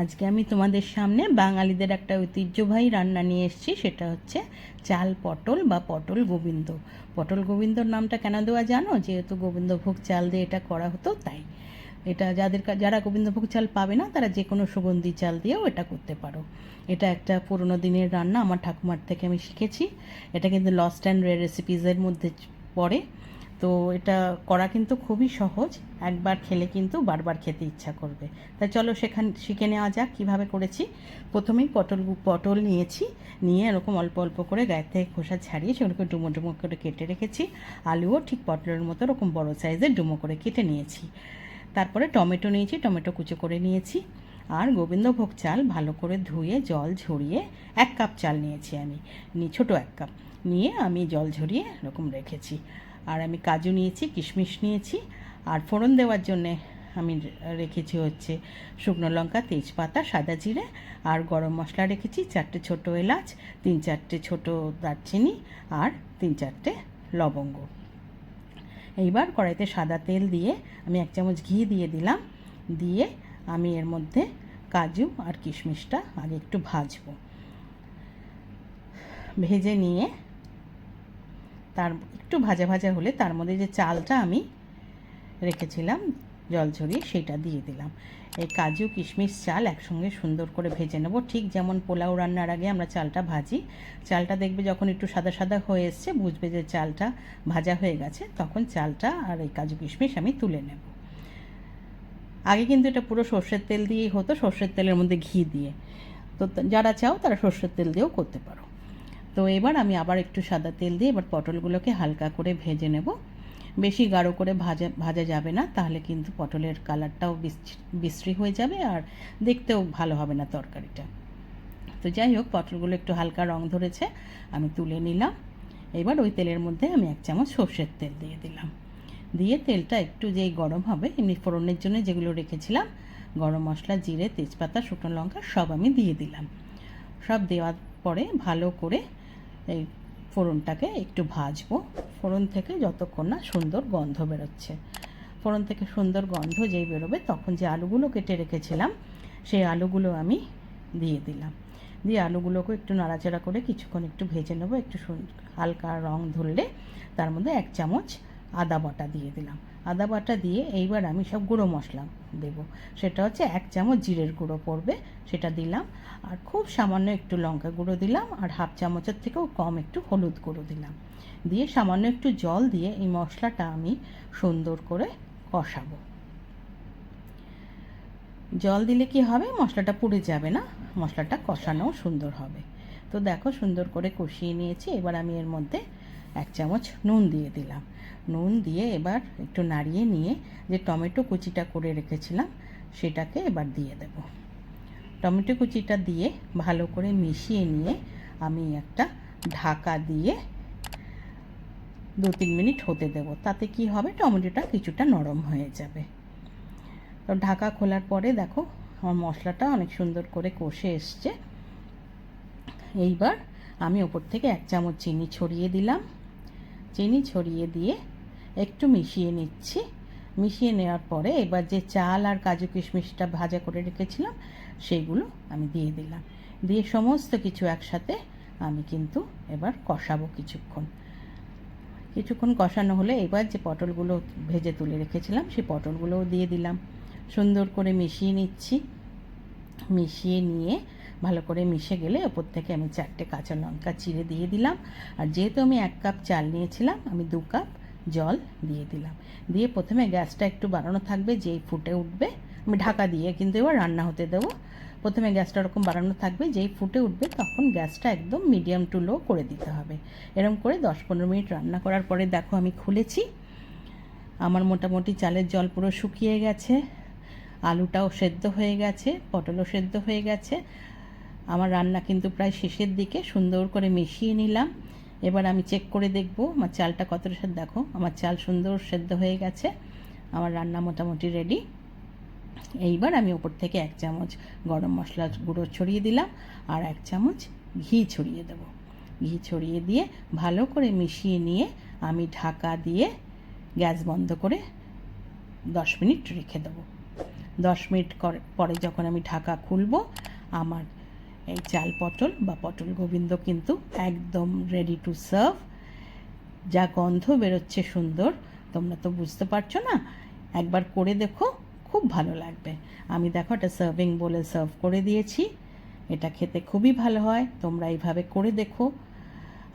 আজকে আমি তোমাদের সামনে বাঙালিদের একটা ঐতিহ্যবাহী রান্না নিয়ে এসেছি, সেটা হচ্ছে চাল পটল বা পটল গোবিন্দ। পটল গোবিন্দর নামটা কেন দেওয়া জানো? যেহেতু গোবিন্দভোগ চাল দিয়ে এটা করা হতো, তাই। এটা যাদের যারা গোবিন্দভোগ চাল পাবে না, তারা যে কোনো সুগন্ধি চাল দিয়েও এটা করতে পারো। এটা একটা পুরোনো দিনের রান্না, আমার ঠাকুমার থেকে আমি শিখেছি। এটা কিন্তু লস্ট অ্যান্ড রেয়ার রেসিপিসের মধ্যে পড়ে। তো এটা করা কিন্তু খুবই সহজ, একবার খেলে কিন্তু বারবার খেতে ইচ্ছা করবে। তাই চলো সেখান, শিখে নেওয়া যাক কীভাবে করেছি। প্রথমেই পটল পটল নিয়েছি, নিয়ে এরকম অল্প অল্প করে গায়ের থেকে খোসা ছাড়িয়ে সেগুলোকে ডুমো ডুমো করে কেটে রেখেছি। আলুও ঠিক পটলের মতো এরকম বড় সাইজের ডুমো করে কেটে নিয়েছি। তারপরে টমেটো নিয়েছি, টমেটো কুচো করে নিয়েছি। আর গোবিন্দভোগ চাল ভালো করে ধুয়ে জল ঝরিয়ে এক কাপ চাল নিয়েছি আমি ছোটো এক কাপ। নিয়ে আমি জল ঝরিয়ে এরকম রেখেছি। আর আমি কাজু নিয়েছি, কিশমিশ নিয়েছি, আর ফোড়ন দেওয়ার জন্যে আমি রেখেছি হচ্ছে শুকনো লঙ্কা, তেজপাতা, সাদা জিরে, আর গরম মশলা রেখেছি চারটে ছোটো এলাচ, তিন চারটে ছোটো দারচিনি, আর তিন চারটে লবঙ্গ। এইবার কড়াইতে সাদা তেল দিয়ে আমি এক চামচ ঘি দিয়ে দিলাম। দিয়ে আমি এর মধ্যে কাজু আর কিশমিশটা আগে একটু ভাজবো। ভেজে নিয়ে তার একটু ভাজা ভাজা হলে তার মধ্যে যে চালটা আমি রেখেছিলাম, জল ঝরিয়ে সেটা দিয়ে দিলাম। এই কাজু কিশমিশ চাল একসঙ্গে সুন্দর করে ভেজে নেব। ঠিক যেমন পোলাও রান্নার আগে আমরা চালটা ভাজি। চালটা দেখবে যখন একটু সাদা সাদা হয়ে এসছে, বুঝবে যে চালটা ভাজা হয়ে গেছে, তখন চালটা আর এই কাজু কিশমিশ আমি তুলে নেব। আগে কিন্তু এটা পুরো সর্ষের তেল দিয়েই হতো, সর্ষের তেলের মধ্যে ঘি দিয়ে। তো, যারা চাও তারা সর্ষের তেল দিয়েও করতে পারো। তো এবার আমি আবার একটু সাদা তেল দিয়ে এবার পটলগুলোকে হালকা করে ভেজে নেব। বেশি গাঢ় করে ভাজা ভাজা যাবে না, তাহলে কিন্তু পটলের কালারটাও বিশ্রী হয়ে যাবে আর দেখতেও ভালো হবে না তরকারিটা। তো যাই হোক, পটলগুলো একটু হালকা রং ধরেছে, আমি তুলে নিলাম। এবার ওই তেলের মধ্যে আমি এক চামচ সর্ষের তেল দিয়ে দিলাম। দিয়ে তেলটা একটু যেই গরম হবে, এমনি ফোড়নের জন্য যেগুলো রেখেছিলাম, গরম মশলা, জিরে, তেজপাতা, শুকনো লঙ্কা সব আমি দিয়ে দিলাম। সব দেওয়ার পরে ভালো করে এই ফোড়নটাকে একটু ভাজবো। ফোড়ন থেকে যতক্ষণ না সুন্দর গন্ধ বেরোচ্ছে। ফোড়ন থেকে সুন্দর গন্ধ যেই বেরোবে তখন যে আলুগুলো কেটে রেখেছিলাম, সেই আলুগুলো আমি দিয়ে দিলাম। দিয়ে আলুগুলোকে একটু নাড়াচাড়া করে কিছুক্ষণ একটু ভেজে নেব। একটু হালকা রং ধরলে তার মধ্যে এক চামচ আদা বাটা দিয়ে দিলাম। আদা বাটা দিয়ে এইবার আমি সব গুঁড়ো মশলা দেব। সেটা হচ্ছে এক চামচ জিরের গুঁড়ো পড়বে, সেটা দিলাম। আর খুব সামান্য একটু লঙ্কা গুঁড়ো দিলাম, আর হাফ চামচের থেকেও কম একটু হলুদ গুঁড়ো দিলাম। দিয়ে সামান্য একটু জল দিয়ে এই মশলাটা আমি সুন্দর করে কষাবো। জল দিলে কি হবে? মশলাটা পুড়ে যাবে না, মশলাটা কষানোও সুন্দর হবে। তো দেখো সুন্দর করে কষিয়ে নিয়েছি, এবার আমি এর মধ্যে এক চামচ নুন দিয়ে দিলাম। নুন দিয়ে এবার একটু নাড়িয়ে নিয়ে যে টমেটো কুচিটা করে রেখেছিলাম, সেটাকে এবার দিয়ে দেব। টমেটো কুচিটা দিয়ে ভালো করে মিশিয়ে নিয়ে আমি একটা ঢাকা দিয়ে দু তিন মিনিট হতে দেব। তাতে কি হবে? টমেটোটা কিছুটা নরম হয়ে যাবে। তো ঢাকা খোলার পরে দেখো, আমার মশলাটা অনেক সুন্দর করে কষে এসছে। এইবার আমি ওপর থেকে এক চামচ চিনি ছড়িয়ে দিলাম। চিনি ছড়িয়ে দিয়ে একটু মিশিয়ে নিচ্ছি। মিশিয়ে নেওয়ার পরে এবার যে চাল আর কাজু কিশমিশটা ভাজা করে রেখেছিলাম, সেগুলো আমি দিয়ে দিলাম। দিয়ে সমস্ত কিছু একসাথে আমি কিন্তু এবার কষাবো কিছুক্ষণ। কিছুক্ষণ কষানো হলে এবার যে পটলগুলো ভেজে তুলে রেখেছিলাম, সেই পটলগুলোও দিয়ে দিলাম। সুন্দর করে মিশিয়ে নিচ্ছি। মিশিয়ে নিয়ে ভালো করে মিশে গেলে ওপর থেকে আমি চারটে কাঁচা লঙ্কা চিড়ে দিয়ে দিলাম। আর যেহেতু আমি এক কাপ চাল নিয়েছিলাম, আমি দু কাপ জল দিয়ে দিলাম। দিয়ে প্রথমে গ্যাসটা একটু বাড়ানো থাকবে, যেই ফুটে উঠবে, আমি ঢাকা দিয়ে কিন্তু এবার রান্না হতে দেবো। প্রথমে গ্যাসটা ওরকম বাড়ানো থাকবে, যেই ফুটে উঠবে তখন গ্যাসটা একদম মিডিয়াম টু লো করে দিতে হবে। এরকম করে দশ পনেরো মিনিট রান্না করার পরে দেখো আমি খুলেছি। আমার মোটামুটি চালের জল পুরো শুকিয়ে গেছে, আলুটাও সেদ্ধ হয়ে গেছে, পটলও সেদ্ধ হয়ে গেছে। আমার রান্না কিন্তু প্রায় শেষের দিকে, সুন্দর করে মিশিয়ে নিলাম। এবার আমি চেক করে দেখব আমার চালটা কতটা সেদ্ধ। দেখো, আমার চাল সুন্দর সেদ্ধ হয়ে গেছে, আমার রান্না মোটামুটি রেডি এইবার আমি ওপর থেকে এক চামচ গরম মশলা গুঁড়ো ছড়িয়ে দিলাম আর এক চামচ ঘি ছড়িয়ে দেবো। ঘি ছড়িয়ে দিয়ে ভালো করে মিশিয়ে নিয়ে আমি ঢাকা দিয়ে গ্যাস বন্ধ করে দশ মিনিট রেখে দেবো। দশ মিনিট পরে যখন আমি ঢাকা খুলবো, আমার এই চাল পটল বা পটল গোবিন্দ কিন্তু একদম রেডি টু সার্ভ যা গন্ধ বেরোচ্ছে সুন্দর, তোমরা তো বুঝতে পারছ না। একবার করে দেখো, খুব ভালো লাগবে। আমি দেখো একটা সার্ভিং বলে সার্ভ করে দিয়েছি। এটা খেতে খুবই ভালো হয়, তোমরা এইভাবে করে দেখো।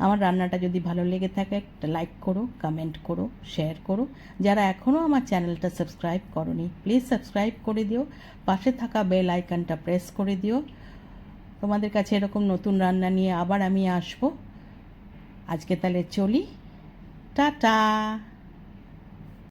আমার রান্নাটা যদি ভালো লেগে থাকে, একটা লাইক করো কমেন্ট করো শেয়ার করো। যারা এখনও আমার চ্যানেলটা সাবস্ক্রাইব করনি প্লিজ সাবস্ক্রাইব করে দিও। পাশে থাকা বেল আইকনটা প্রেস করে দিও। তোমাদের কাছে এরকম নতুন রান্না নিয়ে আবার আমি আসব। আজকে তাহলে চলি। টাটা।